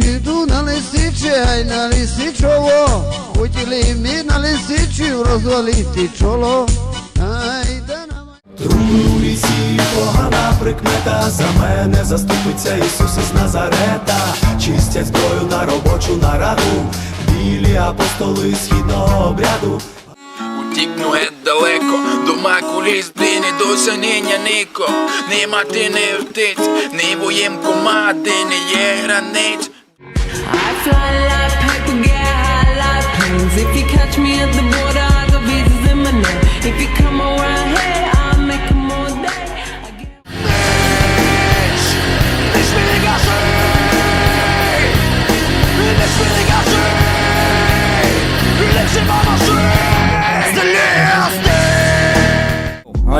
Піду на лисиче, ай на лисичово, хотіли ми на лисичу розвалити чоло. Ай да на Тру лісі погана прикмета. За мене заступиться Ісус із Назарета, чистять зброю на робочу нараду, білі апостоли східного обряду. Утікну геть далеко, до макуліс, блін, і до саніння Ніко. Ні мати не втить, ні воєм команди, не є границь If you catch me at the border, I got visas in my name. If you come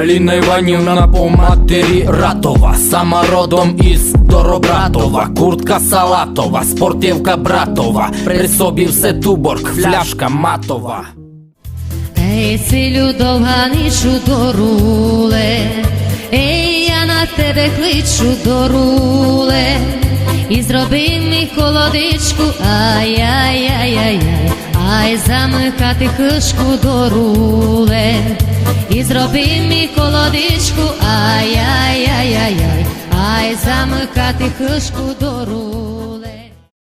Аліна Іванівна по матері Ратова, сама родом із Доробратова, куртка салатова, спортивка братова, при собі все туборг, фляшка матова. Ей, силю довганичу доруле, ей, я на тебе кличу доруле, і зроби мені колодичку, ай-яй-яй-яй, ай, замикати хишку доруле, і зроби мій колодичку, ай-яй-яй-яй, ай, замикати хишку доруле.